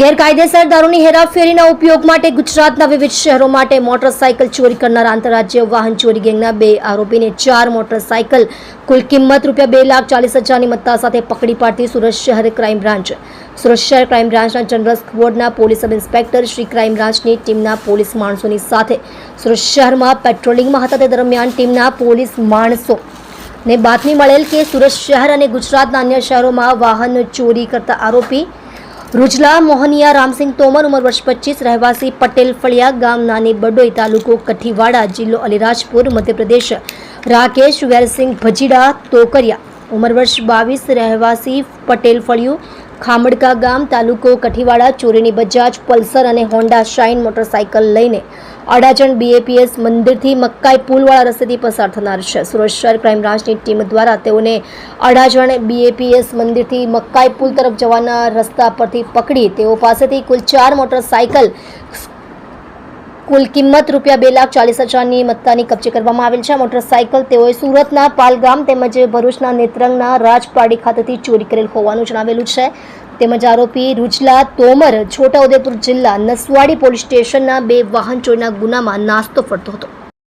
ગેરકાયદેસર દારૂની હેરાફેરીના ઉપયોગ માટે ગુજરાતના વિવિધ શહેરો માટે મોટરસાયકલ ચોરી કરનાર આંતરરાજ્ય વાહન ચોરી ગેંગના બે આરોપીને ચાર મોટરસાયકલ, કુલ કિંમત રૂપિયા બે લાખ ચાલીસ હજારની મત્તા સાથે પકડી પાડતી સુરત શહેર ક્રાઇમ બ્રાન્ચ. સુરત શહેર ક્રાઇમ બ્રાન્ચના general સ્ક્વોડના police sub inspector Shri crime બ્રાન્ચની ટીમના પોલીસ માણસોની સાથે સુરત શહેરમાં પેટ્રોલિંગમાં હતા તે દરમિયાન ટીમના પોલીસ માણસો ને બાતમી મળેલ કે સુરત શહેર અને ગુજરાતના અન્ય શહેરોમાં વાહન ચોરી કરતા આરોપી રૂજલા, મોહનિયા, રામસિંહ તોમર ઉંમર વર્ષ પચીસ, રહેવાસી પટેલ ફળિયા ગામ નાની બડોઈ તાલુકો કઠીવાડા જિલ્લો અલીરાજપુર, મધ્યપ્રદેશ. રાકેશ વેરસિંહ ભજીડા, તોકરિયા. ઉંમર વર્ષ બાવીસ, રહેવાસી પટેલ ફળિયું ખામડકા ગામ, તાલુકો કઠીવાડા, ચોરીની બજાજ, પલ્સર અને હોન્ડા શાઇન મોટરસાયકલ લઈને અડાજણ બીએપીએસ મંદિરથી મક્કાઈ પુલવાળા રસ્તેથી પસાર થનાર છે. સુરત શહેર ક્રાઇમ બ્રાન્ચની ટીમ દ્વારા તેઓને અડાજણ બીએપીએસ મંદિરથી મક્કાઈ પુલ તરફ જવાના રસ્તા પરથી પકડી તેઓ પાસેથી કુલ ચાર મોટરસાયકલ કુલ કિંમત રૂપિયા બે લાખ ચાલીસ હજારની મત્તાની કબજે કરવામાં આવેલ છે. મોટરસાયકલ તેઓએ સુરતના પાલગામ તેમજ ભરૂચના નેત્રંગના રાજપાડી ખાતેથી ચોરી કરેલ હોવાનું જણાવેલું છે. તેમજ આરોપી રૂજલા તોમર છોટાઉદેપુર જિલ્લા નસવાડી પોલીસ સ્ટેશનના બે વાહન ચોરીના ગુનામાં નાસ્તો ફરતો હતો.